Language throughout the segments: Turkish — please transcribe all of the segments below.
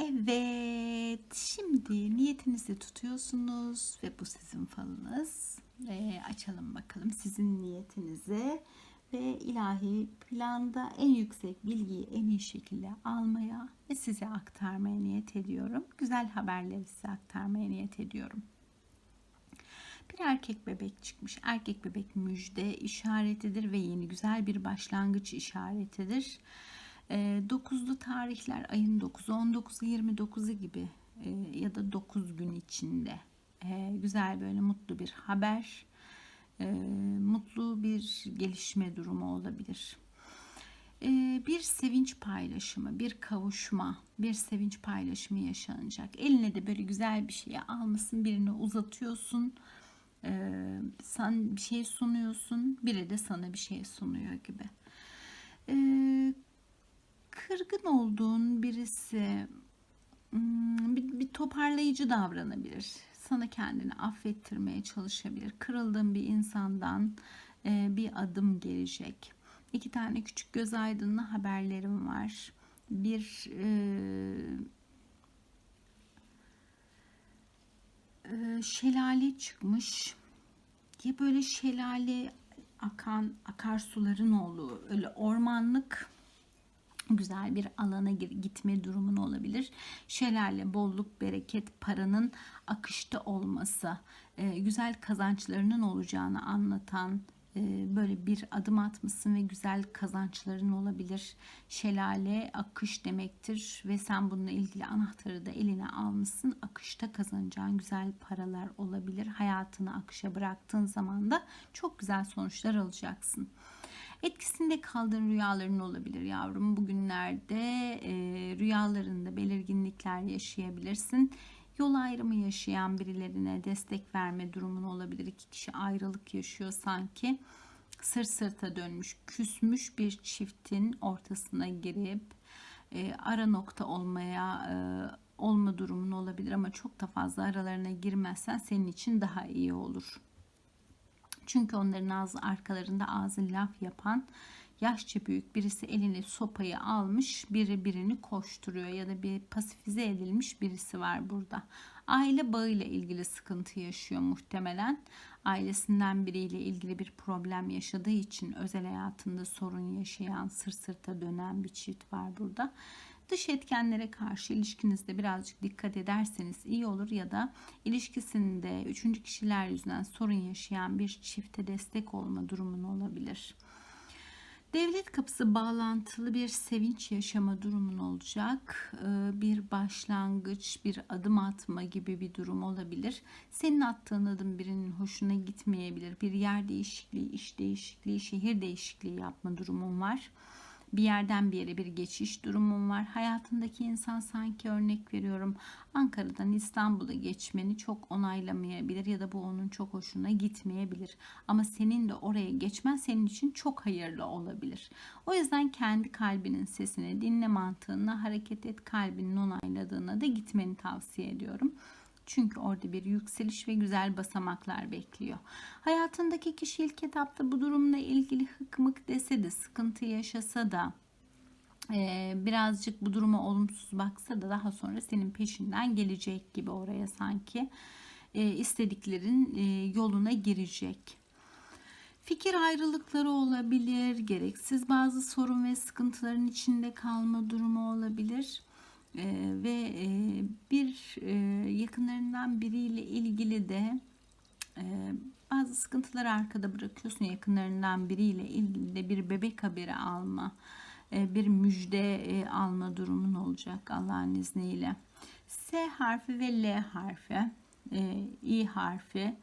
Evet, şimdi niyetinizi tutuyorsunuz ve bu sizin falınız. Ve açalım bakalım sizin niyetinize ve ilahi planda en yüksek bilgiyi en iyi şekilde almaya ve size aktarmaya niyet ediyorum. Güzel haberleri size aktarmaya niyet ediyorum. Bir erkek bebek çıkmış. Erkek bebek müjde işaretidir ve yeni güzel bir başlangıç işaretidir. Ee, 9'lu tarihler ayın 9'u, 19'u, 29'u gibi e, ya da 9 gün içinde e, güzel böyle mutlu bir haber, e, mutlu bir gelişme durumu olabilir. E, bir sevinç paylaşımı, bir kavuşma, bir sevinç paylaşımı yaşanacak. Eline de böyle güzel bir şeyi almışsın, birine uzatıyorsun. E, sen bir şey sunuyorsun, biri de sana bir şey sunuyor gibi. E, kırgın olduğun birisi hmm, bir, bir toparlayıcı davranabilir. Sana kendini affettirmeye çalışabilir. Kırıldığın bir insandan e, bir adım gelecek. İki tane küçük göz aydınlı haberlerim var. Bir e, e, şelale çıkmış. Ya böyle şelale akan akarsuların olduğu öyle ormanlık güzel bir alana gitme durumun olabilir. Şelale, bolluk, bereket, paranın akışta olması, e, güzel kazançlarının olacağını anlatan e, böyle bir adım atmışsın ve güzel kazançların olabilir. Şelale akış demektir ve sen bununla ilgili anahtarı da eline almışsın. Akışta kazanacağın güzel paralar olabilir. Hayatını akışa bıraktığın zaman da çok güzel sonuçlar alacaksın. Etkisinde kaldığın rüyaların olabilir yavrum. Bugünlerde e, rüyalarında belirginlikler yaşayabilirsin. Yol ayrımı yaşayan birilerine destek verme durumun olabilir. İki kişi ayrılık yaşıyor sanki. Sır sırta dönmüş, küsmüş bir çiftin ortasına girip e, ara nokta olmaya e, olma durumun olabilir ama çok da fazla aralarına girmezsen senin için daha iyi olur. Çünkü onların ağzı arkalarında ağzı laf yapan yaşça büyük birisi eline sopayı almış biri birini koşturuyor ya da bir pasifize edilmiş birisi var burada. Aile bağıyla ilgili sıkıntı yaşıyor muhtemelen. Ailesinden biriyle ilgili bir problem yaşadığı için özel hayatında sorun yaşayan, sır sırta dönen bir çift var burada. Dış etkenlere karşı ilişkinizde birazcık dikkat ederseniz iyi olur ya da ilişkisinde üçüncü kişiler yüzünden sorun yaşayan bir çifte destek olma durumun olabilir. Devlet kapısı bağlantılı bir sevinç yaşama durumun olacak. Ee, bir başlangıç, bir adım atma gibi bir durum olabilir. Senin attığın adım birinin hoşuna gitmeyebilir. Bir yer değişikliği, iş değişikliği, şehir değişikliği yapma durumun var bir yerden bir yere bir geçiş durumum var. Hayatındaki insan sanki örnek veriyorum Ankara'dan İstanbul'a geçmeni çok onaylamayabilir ya da bu onun çok hoşuna gitmeyebilir. Ama senin de oraya geçmen senin için çok hayırlı olabilir. O yüzden kendi kalbinin sesini dinle mantığına hareket et kalbinin onayladığına da gitmeni tavsiye ediyorum. Çünkü orada bir yükseliş ve güzel basamaklar bekliyor. Hayatındaki kişi ilk etapta bu durumla ilgili hıkmık dese de sıkıntı yaşasa da e, birazcık bu duruma olumsuz baksa da daha sonra senin peşinden gelecek gibi oraya sanki e, istediklerin e, yoluna girecek. Fikir ayrılıkları olabilir, gereksiz bazı sorun ve sıkıntıların içinde kalma durumu olabilir. Ve bir yakınlarından biriyle ilgili de e, bazı sıkıntıları arkada bırakıyorsun yakınlarından biriyle ilgili de bir bebek haberi alma e, bir müjde e, alma durumun olacak Allah'ın izniyle S harfi ve L harfi İ harfi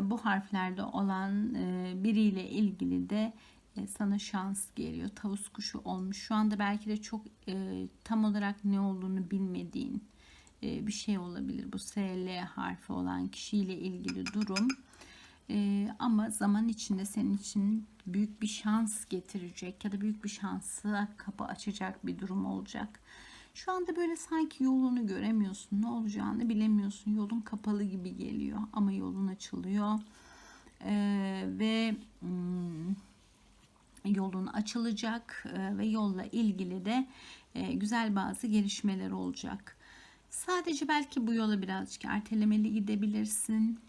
bu harflerde olan biriyle ilgili de sana şans geliyor. Tavus kuşu olmuş. Şu anda belki de çok tam olarak ne olduğunu bilmediğin e, bir şey olabilir. Bu SL harfi olan kişiyle ilgili durum. E, ama zaman içinde senin için büyük bir şans getirecek ya da büyük bir şansı kapı açacak bir durum olacak. Şu anda böyle sanki yolunu göremiyorsun. Ne olacağını bilemiyorsun. Yolun kapalı gibi geliyor ama yolun açılıyor. Ee, ve hmm, yolun açılacak e, ve yolla ilgili de güzel bazı gelişmeler olacak. Sadece belki bu yola birazcık ertelemeli gidebilirsin.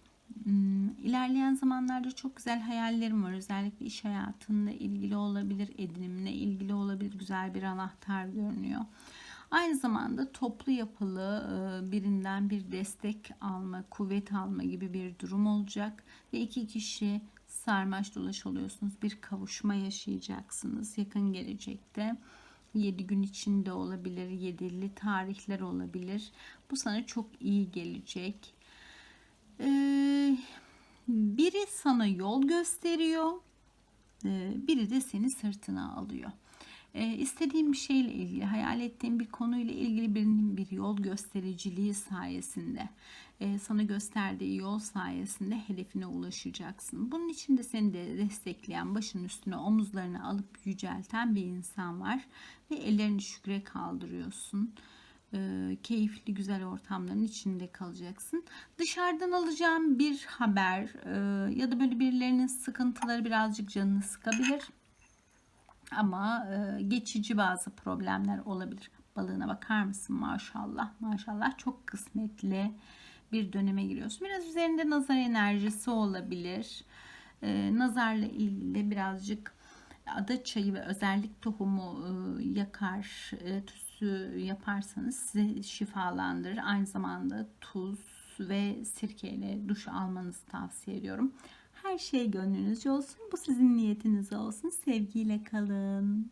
Hmm, İlerleyen zamanlarda çok güzel hayallerim var. Özellikle iş hayatında ilgili olabilir, edinimle ilgili olabilir. Güzel bir anahtar görünüyor. Aynı zamanda toplu yapılı e, birinden bir destek alma, kuvvet alma gibi bir durum olacak. Ve iki kişi sarmaş dolaş oluyorsunuz. Bir kavuşma yaşayacaksınız yakın gelecekte. 7 gün içinde olabilir, 7'li tarihler olabilir. Bu sana çok iyi gelecek. Ee, biri sana yol gösteriyor, ee, biri de seni sırtına alıyor. Ee, istediğin bir şeyle ilgili, hayal ettiğin bir konuyla ilgili birinin bir yol göstericiliği sayesinde, e, sana gösterdiği yol sayesinde hedefine ulaşacaksın. Bunun için de seni de destekleyen, başın üstüne omuzlarını alıp yücelten bir insan var ve ellerini şükre kaldırıyorsun e, keyifli güzel ortamların içinde kalacaksın. Dışarıdan alacağım bir haber e, ya da böyle birilerinin sıkıntıları birazcık canını sıkabilir. Ama e, geçici bazı problemler olabilir. Balığına bakar mısın maşallah maşallah çok kısmetli bir döneme giriyorsun. Biraz üzerinde nazar enerjisi olabilir. E, nazarla ilgili birazcık ada çayı ve özellik tohumu e, yakar, e, tüsü yaparsanız size şifalandırır. Aynı zamanda tuz ve sirkeyle duş almanızı tavsiye ediyorum. Her şey gönlünüzce olsun. Bu sizin niyetiniz olsun. Sevgiyle kalın.